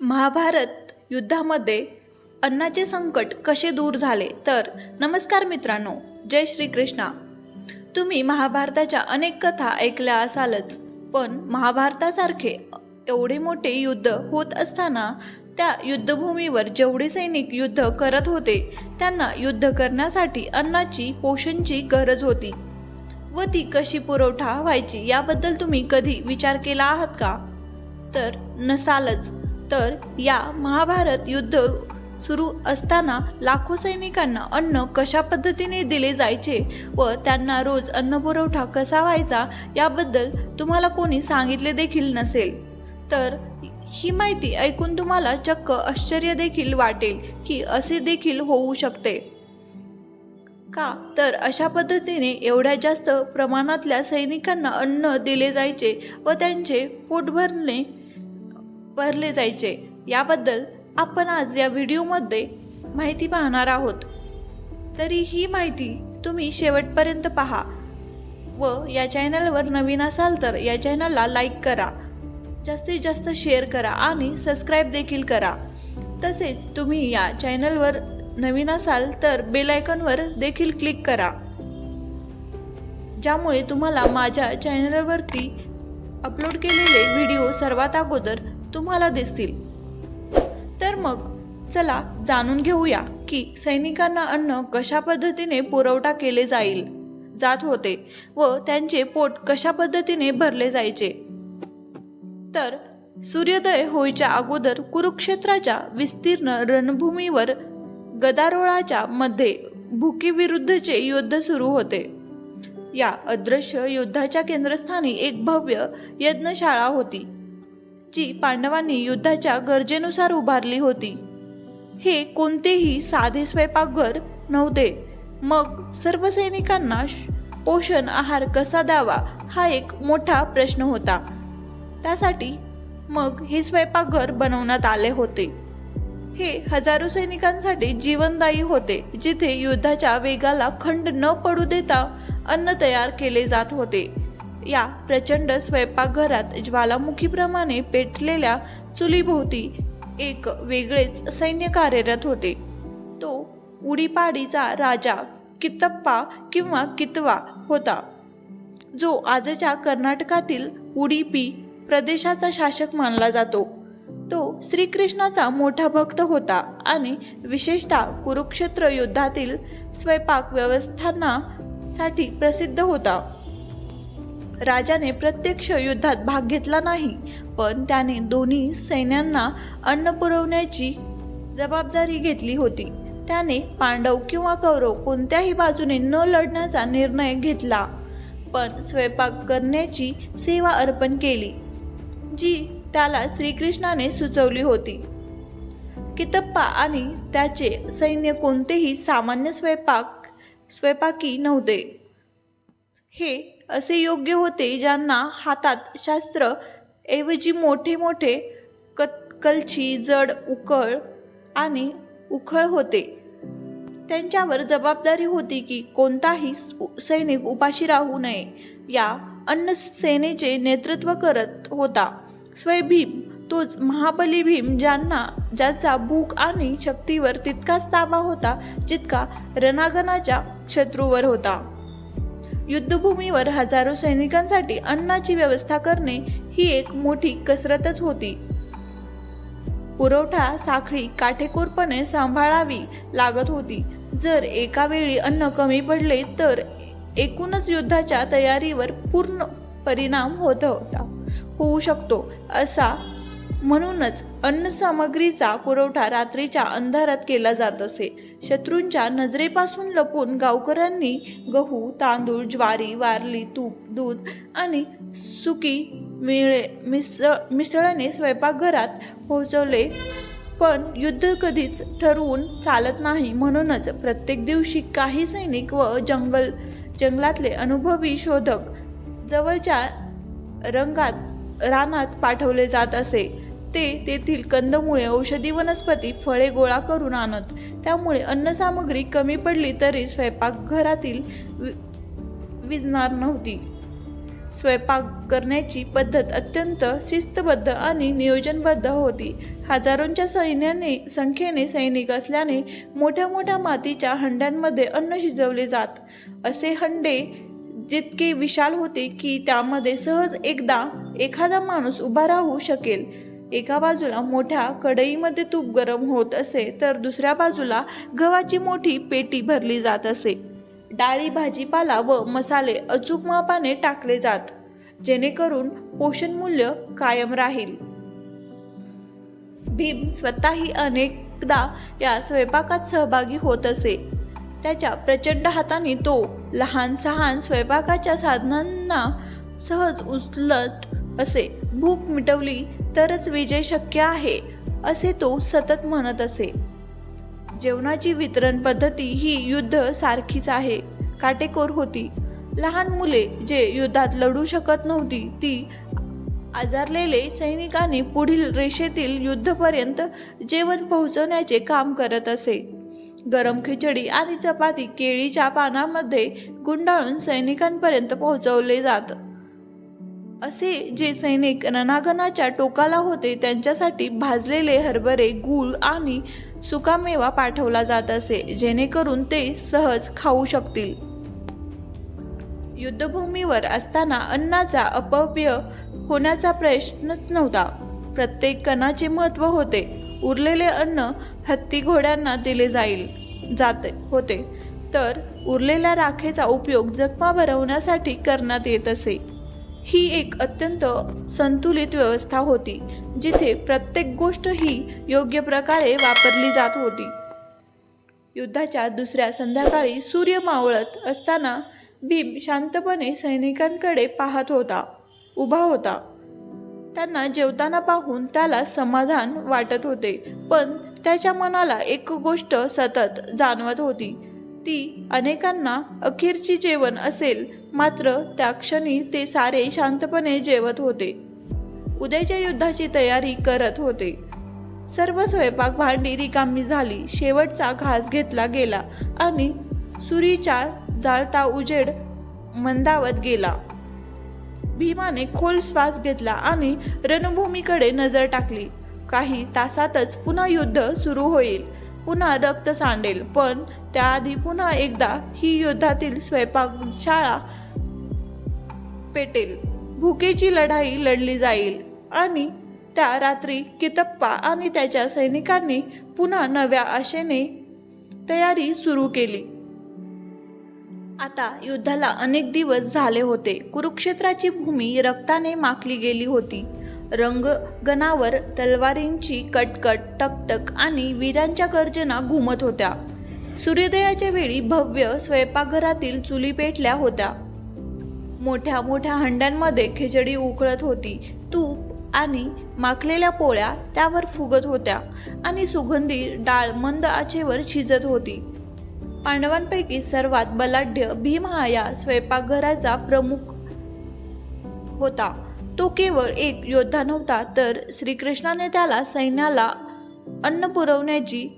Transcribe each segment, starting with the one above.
महाभारत युद्धामध्ये अन्नाचे संकट कसे दूर झाले? तर नमस्कार मित्रांनो जय श्री कृष्णा तुम्ही महाभारताच्या अनेक कथा ऐकल्या असालच पण महाभारतासारखे एवढे मोठे युद्ध होत असताना त्या युद्धभूमीवर जेवढे सैनिक युद्ध करत होते त्यांना युद्ध करण्यासाठी अन्नाची पोषणची गरज होती. व ती कशी पुरवठा व्हायची याबद्दल तुम्ही कधी विचार केला आहात का? तर नसालच. तर या महाभारत युद्ध सुरू असताना लाखो सैनिकांना अन्न कशा पद्धतीने दिले जायचे व त्यांना रोज अन्न पुरवठा कसा व्हायचा याबद्दल तुम्हाला कोणी सांगितले देखील नसेल. तर ही माहिती ऐकून तुम्हाला चक्क आश्चर्य देखील वाटेल की असे देखील होऊ शकते. का? तर अशा पद्धतीने एवढ्या जास्त प्रमाणातल्या सैनिकांना अन्न दिले जायचे व त्यांचे पोट भरणे भरले जायचे. याबद्दल आपण आज या व्हिडिओमध्ये माहिती पाहणार आहोत. तरी ही माहिती तुम्ही शेवटपर्यंत पहा व या चॅनलवर नवीन असाल तर या चॅनलला लाईक करा. जास्तीत जास्त शेअर करा आणि सबस्क्राईब देखील करा. तसेच तुम्ही या चॅनलवर नवीन असाल तर बेल आयकॉनवर देखील क्लिक करा. ज्यामुळे तुम्हाला माझ्या चॅनलवरती अपलोड केलेले व्हिडिओ सर्वात अगोदर तुम्हाला दिसतील. तर मग चला जाणून घेऊया की सैनिकांना अन्न कशा पद्धतीने पुरवठा केले जाईल जात होते व त्यांचे पोट कशा पद्धतीने भरले जायचे. तर सूर्योदय होईच्या अगोदर कुरुक्षेत्राच्या विस्तीर्ण रणभूमीवर गदारोळाच्या मध्ये भुकीविरुद्धचे युद्ध सुरू होते. या अदृश्य युद्धाच्या केंद्रस्थानी एक भव्य यज्ञशाळा होती. जी पांडवांनी युद्धाच्या गरजेनुसार उभारली होती. हे कोणतेही साधे स्वयंपाकघर नव्हते. मग सर्व सैनिकांना श- पोषण आहार कसा द्यावा हा एक मोठा प्रश्न होता. त्यासाठी मग हे स्वयंपाकघर बनवण्यात आले होते. हे हजारो सैनिकांसाठी जीवनदायी होते जिथे युद्धाच्या वेगाला खंड न पडू देता अन्न तयार केले जात होते. या प्रचंड स्वयंपाकघरात ज्वालामुखीप्रमाणे पेटलेल्या चुलीभोवती एक वेगळेच सैन्य कार्यरत होते. तो उडीपाडीचा राजा कितप्पा किंवा कितवा होता जो आजच्या कर्नाटकातील उडीपी प्रदेशाचा शासक मानला जातो. तो श्रीकृष्णाचा मोठा भक्त होता आणि विशेषतः कुरुक्षेत्र युद्धातील स्वयंपाक व्यवस्थानासाठी प्रसिद्ध होता. राजाने प्रत्यक्ष युद्धात भाग घेतला नाही पण त्याने दोन्ही सैन्यांना अन्न पुरवण्याची जबाबदारी घेतली होती. त्याने पांडव किंवा कौरव कोणत्याही बाजूने न लढण्याचा निर्णय घेतला पण स्वयंपाक करण्याची सेवा अर्पण केली जी त्याला श्रीकृष्णाने सुचवली होती. कितप्पा आणि त्याचे सैन्य कोणतेही सामान्य स्वयंपाक स्वयंपाकी नव्हते. हे असे योग्य होते ज्यांना हातात शास्त्र ऐवजी मोठे मोठे कत कलची जड उकळ आणि उखळ होते. त्यांच्यावर जबाबदारी होती की कोणताही सैनिक उपाशी राहू नये. या अन्न सेनेचे नेतृत्व करत होता. स्वयंभीम तोच महाबली भीम ज्यांना ज्याचा भूक आणि शक्तीवर तितकाच ताबा होता जितका रणागणाच्या शत्रूवर होता. युद्धभूमीवर हजारो सैनिकांसाठी अन्नाची व्यवस्था करणे ही एक मोठी कसरतच होती. पुरवठा साखळी काटेकोरपणे सांभाळावी लागत होती. जर एका वेळी अन्न कमी पडले तर एकूणच युद्धाच्या तयारीवर पूर्ण परिणाम होत होता. होऊ शकतो असा म्हणूनच अन्नसामग्रीचा पुरवठा रात्रीच्या अंधारात केला जात असे. शत्रूंच्या नजरेपासून लपून गावकऱ्यांनी गहू तांदूळ ज्वारी वारली तूप दूध आणि सुकी मिळे मिसळ मिसळणे स्वयंपाकघरात पोहोचवले. पण युद्ध कधीच ठरवून चालत नाही. म्हणूनच प्रत्येक दिवशी काही सैनिक व जंगल जंगलातले अनुभवी शोधक जवळच्या रंगात रानात पाठवले जात असे. ते तेथील कंदमुळे औषधी वनस्पती फळे गोळा करून आणत. त्यामुळे अन्नसामग्री कमी पडली तरी स्वयंपाकघरातील वि- नव्हती. स्वयंपाक करण्याची पद्धत अत्यंत शिस्तबद्ध आणि नियोजनबद्ध होती. हजारोंच्या सैन्याने संख्येने सैनिक असल्याने मोठ्या मोठ्या मातीच्या हंड्यांमध्ये अन्न शिजवले जात. असे हंडे जितके विशाल होते की त्यामध्ये सहज एकदा एखादा माणूस उभा राहू शकेल. एका बाजूला मोठ्या कढईमध्ये तूप गरम होत असे तर दुसऱ्या बाजूला गव्हाची मोठी पेटी भरली जात असे. डाळी भाजीपाला व मसाले अचूक मापाने टाकले जात जेणेकरून पोषण मूल्य कायम राहील. भीम स्वतःही अनेकदा या स्वयंपाकात सहभागी होत असे. त्याच्या प्रचंड हाताने तो लहान सहान स्वयंपाकाच्या साधनांना सहज उचलत असे. भूक मिटवली तरच विजय शक्य आहे असे तो सतत म्हणत असे. जेवणाची वितरण पद्धती ही युद्ध सारखीच आहे काटेकोर होती. लहान मुले जे युद्धात लढू शकत नव्हती ती आजारलेले सैनिकांनी पुढील रेषेतील युद्धपर्यंत जेवण पोहोचवण्याचे काम करत असे. गरम खिचडी आणि चपाती केळीच्या पानामध्ये गुंडाळून सैनिकांपर्यंत पोहोचवले जात. असे जे सैनिक रणांगणाच्या टोकाला होते त्यांच्यासाठी भाजलेले हरभरे गूळ आणि सुकामेवा पाठवला जात असे जेणेकरून ते सहज खाऊ शकतील. युद्धभूमीवर असताना अन्नाचा अपव्यय होण्याचा प्रश्नच नव्हता. प्रत्येक कणाचे महत्त्व होते. उरलेले अन्न हत्ती घोड्यांना दिले जाईल जाते होते. तर उरलेल्या राखेचा उपयोग जखमा भरवण्यासाठी करण्यात येत असे. ही एक अत्यंत संतुलित व्यवस्था होती जिथे प्रत्येक गोष्ट ही योग्य प्रकारे वापरली जात होती. युद्धाच्या दुसऱ्या संध्याकाळी सूर्य मावळत असताना भीम शांतपणे सैनिकांकडे पाहत होता उभा होता. त्यांना जेवताना पाहून त्याला समाधान वाटत होते पण त्याच्या मनाला एक गोष्ट सतत जाणवत होती. ती अनेकांना अखेरची जेवण असेल मात्र त्या क्षणी ते सारे शांतपणे जेवत होते. उद्याच्या युद्धाची तयारी करत होते. सर्व स्वयंपाक भांडी रिकामी झाली. शेवटचा घास घेतला गेला आणि सुरीचा जाळता उजेड मंदावत गेला. भीमाने खोल श्वास घेतला आणि रणभूमीकडे नजर टाकली. काही तासातच पुन्हा युद्ध सुरू होईल. पुन्हा रक्त सांडेल. पण त्याआधी पुन्हा एकदा ही युद्धातील स्वयंपाकशाळा पेटेल. भुकेची लढाई लढली जाईल. आणि त्या रात्री कितप्पा आणि त्याच्या सैनिकांनी पुन्हा नव्या आशेने तयारी सुरू केली. आता युद्धाला अनेक दिवस झाले होते. कुरुक्षेत्राची भूमी रक्ताने माखली गेली होती. रंगगणावर तलवारींची कटकट टकटक आणि वीरांच्या गर्जना घुमत होत्या. सूर्योदयाच्या वेळी भव्य स्वयंपाकघरातील चुली पेटल्या होत्या. मोठ्या मोठ्या हंड्यांमध्ये खिचडी उकळत होती. तूप आणि माखलेल्या पोळ्या त्यावर फुगत होत्या आणि सुगंधी डाळ मंद आचेवर शिजत होती. पांडवांपैकी सर्वात बलाढ्य भीम हा या स्वयंपाकघराचा प्रमुख होता. तो केवळ एक योद्धा नव्हता तर श्रीकृष्णाने त्याला सैन्याला अन्न पुरवण्याची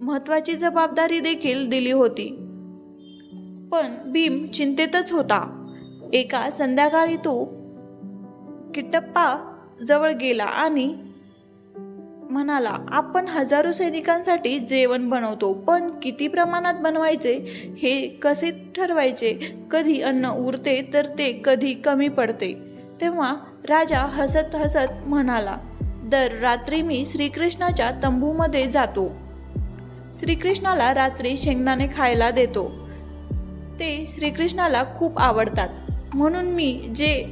महत्वाची जबाबदारी देखील दिली होती. पण भीम चिंतेतच होता. एका संध्याकाळी तो किट्टप्पा जवळ गेला आणि म्हणाला आपण हजारो सैनिकांसाठी जेवण बनवतो पण किती प्रमाणात बनवायचे? हे कसे ठरवायचे? कधी अन्न उरते तर ते कधी कमी पडते. तेव्हा राजा हसत हसत म्हणाला दर रात्री मी श्रीकृष्णाच्या तंबूमध्ये जातो. श्रीकृष्णाला रात्री शेंगदाणे खायला देतो. ते श्रीकृष्णाला खूप आवडतात. म्हणून मी जे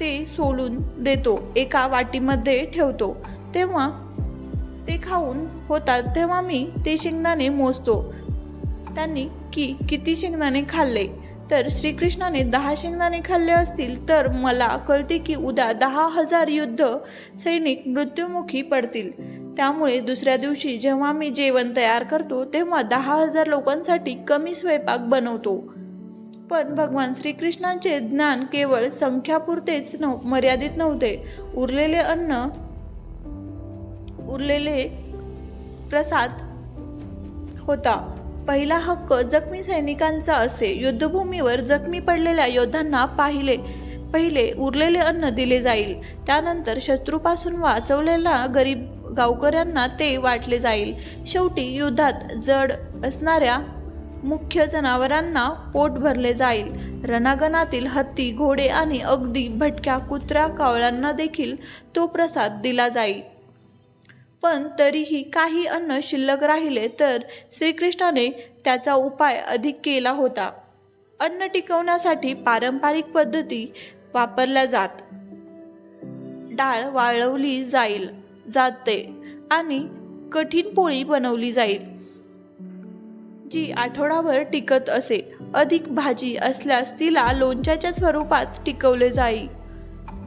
ते सोलून देतो एका वाटीमध्ये ठेवतो. तेव्हा ते खाऊन होतात. तेव्हा मी ते शेंगदाणे मोजतो. त्यांनी की किती शेंगदाणे खाल्ले? तर श्रीकृष्णाने दहा शेंगदाणे खाल्ले असतील तर मला कळते की उद्या दहा हजार युद्ध सैनिक मृत्युमुखी पडतील. त्यामुळे दुसऱ्या दिवशी जेव्हा मी जेवण तयार करतो तेव्हा दहा हजार लोकांसाठी कमी स्वयंपाक बनवतो. पण भगवान श्रीकृष्णांचे ज्ञान केवळ संख्यापुरतेच नव मर्यादित नव्हते. उरलेले अन्न उरलेले प्रसाद होता. पहिला हक्क जखमी सैनिकांचा असे. युद्धभूमीवर जखमी पडलेल्या योद्धांना पाहिले. पहिले उरलेले अन्न दिले जाईल. त्यानंतर शत्रूपासून वाचवलेल्या गरीब गावकऱ्यांना ते वाटले जाईल. शेवटी युद्धात जड असणाऱ्या मुख्य जनावरांना पोट भरले जाईल. रणागणातील हत्ती घोडे आणि अगदी भटक्या कुत्र्या कावळ्यांना देखील तो प्रसाद दिला जाईल. पण तरीही काही अन्न शिल्लक राहिले तर श्रीकृष्णाने त्याचा उपाय अधिक केला होता. अन्न टिकवण्यासाठी पारंपरिक पद्धती वापरल्या जात. डाळ वाळवली जाईल जाते आणि कठीण पोळी बनवली जाईल. जी आठवडाभर टिकत असे. अधिक भाजी असल्यास तिला लोणच्याच्या स्वरूपात टिकवले जाई.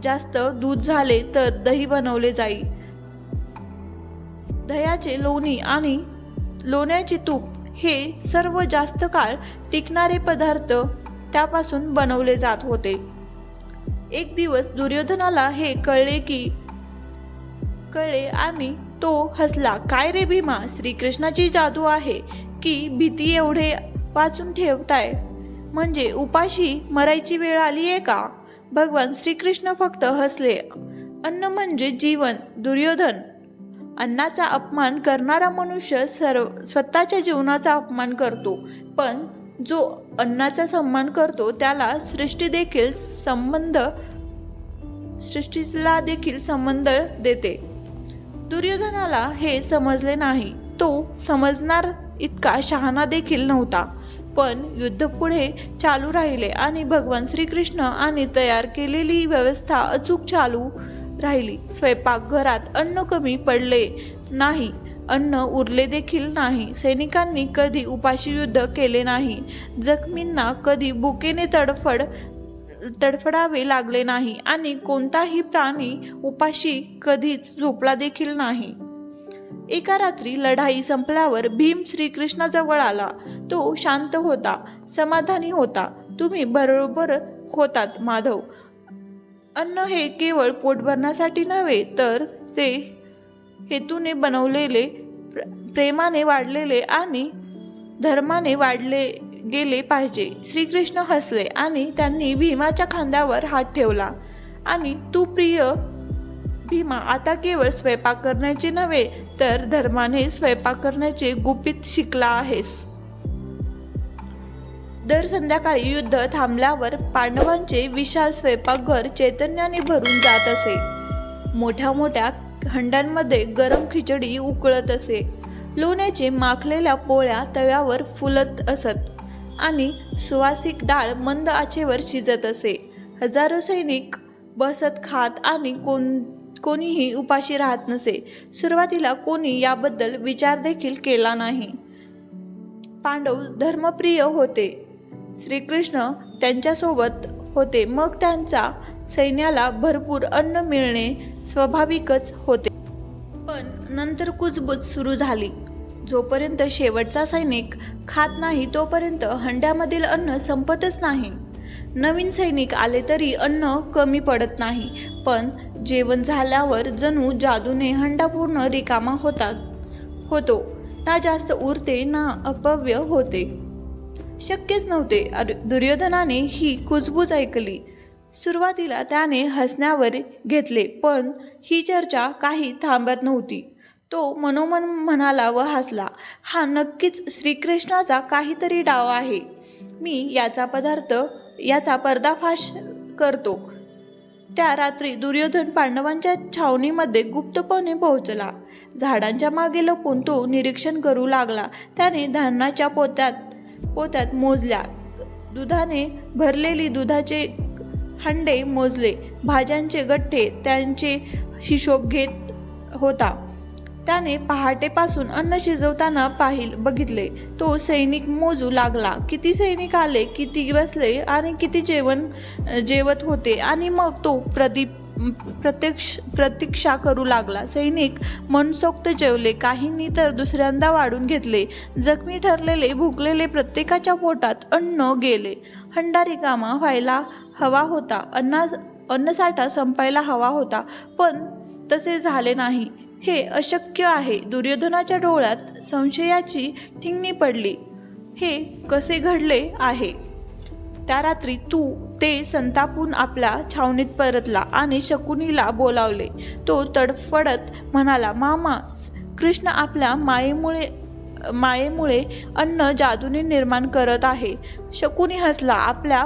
जास्त दूध झाले तर दही बनवले जाई. दह्याचे लोणी आणि लोण्याचे तूप हे सर्व जास्त काळ टिकणारे पदार्थ त्यापासून बनवले जात होते. एक दिवस दुर्योधनाला हे कळले की कळले आणि तो हसला काय रे भीमा श्रीकृष्णाची जादू आहे. की भीती एवढे वाचून ठेवताय. म्हणजे उपाशी मरायची वेळ आली आहे का? भगवान श्रीकृष्ण फक्त हसले. अन्न म्हणजे जीवन दुर्योधन. अन्नाचा अपमान करणारा मनुष्य सर्व स्वतःच्या जीवनाचा अपमान करतो. पण जो अन्नाचा सन्मान करतो त्याला सृष्टी देखील संबंध सृष्टीला देखील संबंध देते. दुर्योधनाला हे समजले नाही. तो समजणार इतका शहाणा देखील नव्हता. पण युद्ध पुढे चालू राहिले आणि भगवान श्रीकृष्ण आणि तयार केलेली व्यवस्था अचूक चालू राहिली. स्वयंपाकघरात अन्न कमी पडले नाही. अन्न उरले देखील नाही. सैनिकांनी कधी उपाशी युद्ध केले नाही. जखमींना कधी भुकेने तडफड तडफडावे लागले नाही आणि कोणताही प्राणी उपाशी कधीच झोपला देखील नाही. एका रात्री लढाई संपल्यावर भीम श्रीकृष्णाजवळ आला. तो शांत होता समाधानी होता. तुम्ही बरोबर होतात माधव. अन्न हे केवळ पोट भरण्यासाठी नव्हे तर ते हेतूने बनवलेले प्र- प्रेमाने वाढलेले आणि धर्माने वाढले गेले पाहिजे. श्रीकृष्ण हसले आणि त्यांनी भीमाच्या खांद्यावर हात ठेवला. आणि तू प्रिय भीमा आता केवळ स्वयंपाक करण्याचे नव्हे तर धर्माने स्वयंपाक करण्याचे गुपित शिकला आहेस. दर संध्याकाळी युद्ध थांबल्यावर पांडवांचे विशाल स्वयंपाकघर चैतन्याने भरून जात असे. मोठ्या मोठ्या हंड्यांमध्ये गरम खिचडी उकळत असे. लोण्याचे माखलेल्या पोळ्या तव्यावर फुलत असत आणि सुवासिक डाळ मंद आचेवर शिजत असे. हजारो सैनिक बसत खात आणि कोण कोणीही उपाशी राहत नसे. सुरुवातीला कोणी याबद्दल विचार देखील केला नाही. पांडव धर्मप्रिय होते. श्रीकृष्ण त्यांच्यासोबत होते. मग त्यांचा सैन्याला भरपूर अन्न मिळणे स्वाभाविकच होते. पण नंतर कुजबूज सुरू झाली. जोपर्यंत शेवटचा सैनिक खात नाही तोपर्यंत हंड्यामधील अन्न संपतच नाही. नवीन सैनिक आले तरी अन्न कमी पडत नाही. पण जेवण झाल्यावर जणू जादूने हंडा पूर्ण रिकामा होतात होतो. ना जास्त उरते ना अपव्य होते. शक्यच नव्हते. अर- दुर्योधनाने ही कुजबूज ऐकली. सुरुवातीला त्याने हसण्यावर घेतले पण ही चर्चा काही थांबत नव्हती. तो मनोमन म्हणाला व हसला हा नक्कीच श्रीकृष्णाचा काहीतरी डाव आहे. मी याचा पदार्थ याचा पर्दाफाश करतो. त्या रात्री दुर्योधन पांडवांच्या छावणीमध्ये गुप्तपणे पोहोचला. झाडांच्या मागे लपून तो निरीक्षण करू लागला. त्याने धान्याच्या पोत्यात पोत्यात मोजल्या. दुधाने भरलेली दुधाचे हंडे मोजले. भाज्यांचे गठ्ठे त्यांचे हिशोब घेत होता. त्याने पहाटेपासून अन्न शिजवताना पाहिल बघितले. तो सैनिक मोजू लागला. किती सैनिक आले किती बसले आणि किती जेवण जेवत होते आणि मग तो प्रदीप प्रत्यक्ष प्रतीक्षा करू लागला. सैनिक मनसोक्त जेवले. काहींनी तर दुसऱ्यांदा वाढून घेतले. जखमी ठरलेले भुकलेले प्रत्येकाच्या पोटात अन्न गेले. हंडा रिकामा व्हायला हवा होता. अन्ना अन्नसाठा संपायला हवा होता. पण तसे झाले नाही. हे अशक्य आहे. दुर्योधनाच्या डोळ्यात संशयाची ठिंगणी पडली. हे कसे घडले आहे? त्या रात्री तू ते संतापून आपल्या छावणीत परतला आणि शकुनीला बोलावले. तो तडफडत म्हणाला मामा कृष्ण आपल्या मायेमुळे मायेमुळे अन्न जादूने निर्माण करत आहे शकुनी हसला आपल्या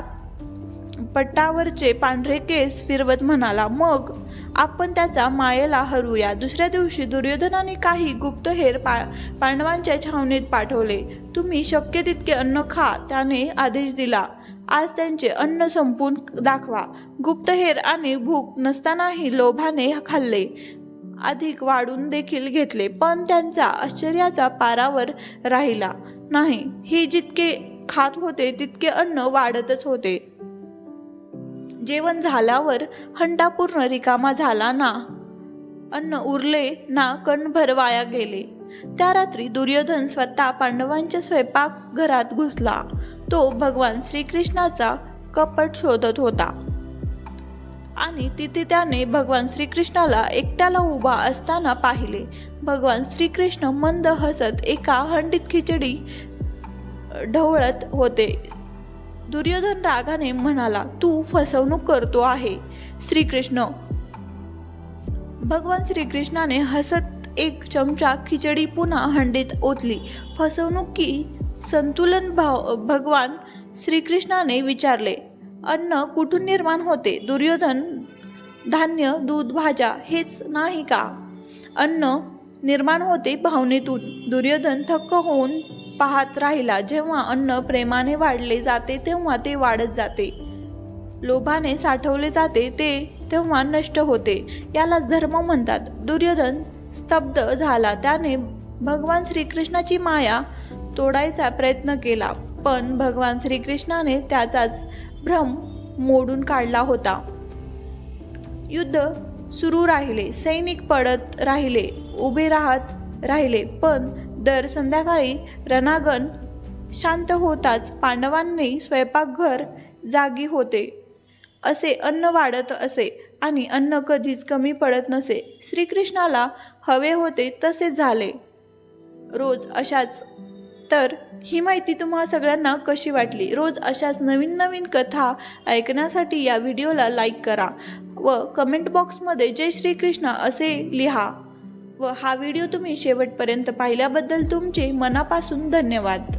पट्टावरचे पांढरे केस फिरवत म्हणाला मग आपण त्याचा मायेला हरवूया. दुसऱ्या दिवशी दुर्योधनाने काही गुप्तहेर पा पांडवांच्या छावणीत पाठवले. तुम्ही शक्य तितके अन्न खा त्याने आदेश दिला. आज त्यांचे अन्न संपून दाखवा. गुप्तहेर आणि भूक नसतानाही लोभाने खाल्ले. अधिक वाढून देखील घेतले पण त्यांचा आश्चर्याचा पारावर राहिला नाही. ही जितके खात होते तितके अन्न वाढतच होते. जेवण झाल्यावर हंडा पूर्ण रिकामा झाला ना. अन्न उरले ना कणभर वाया गेले. त्या रात्री दुर्योधन स्वतः पांडवांच्या स्वयंपाक घरात घुसला. तो भगवान श्रीकृष्णाचा कपट शोधत होता. आणि तिथे त्याने भगवान श्रीकृष्णाला एकट्याला उभा असताना पाहिले. भगवान श्रीकृष्ण मंद हसत एका हंडीत खिचडी ढवळत होते. दुर्योधन रागाने म्हणाला तू फसवणूक करतो आहे. श्रीकृष्ण भगवान श्रीकृष्णाने हसत एक चमचा खिचडी पुन्हा हंडीत ओतली. फसवणूक की संतुलन भाव भगवान श्रीकृष्णाने विचारले अन्न कुठून निर्माण होते? दुर्योधन धान्य दूध भाज्या हेच नाही का? अन्न निर्माण होते भावनेतून. दुर्योधन थक्क होऊन पाहत राहिला जेव्हा अन्न प्रेमाने वाढले जाते तेव्हा ते वाढत जाते. लोभाने साठवले जाते ते तेव्हा नष्ट होते. यालाच धर्म म्हणतात. दुर्योधन स्तब्ध झाला. त्याने भगवान श्रीकृष्णाची माया तोडायचा प्रयत्न केला पण भगवान श्रीकृष्णाने त्याचाच भ्रम मोडून काढला होता. युद्ध सुरू राहिले. सैनिक पडत राहिले उभे राहत राहिले पण दर संध्याकाळी रणागण शांत होताच पांडवांनी स्वयंपाकघर जागी होते. असे अन्न वाढत असे आणि अन्न कधीच कमी पडत नसे. श्रीकृष्णाला हवे होते तसे झाले. रोज अशाच. तर ही माहिती तुम्हा सगळ्यांना कशी वाटली? रोज अशाच नवीन नवीन कथा ऐकण्यासाठी या व्हिडिओला लाईक करा व कमेंट बॉक्समध्ये जय श्रीकृष्ण असे लिहा. व हा व्हिडिओ तुम्ही शेवटपर्यंत पाहिल्याबद्दल तुमचे मनापासून धन्यवाद.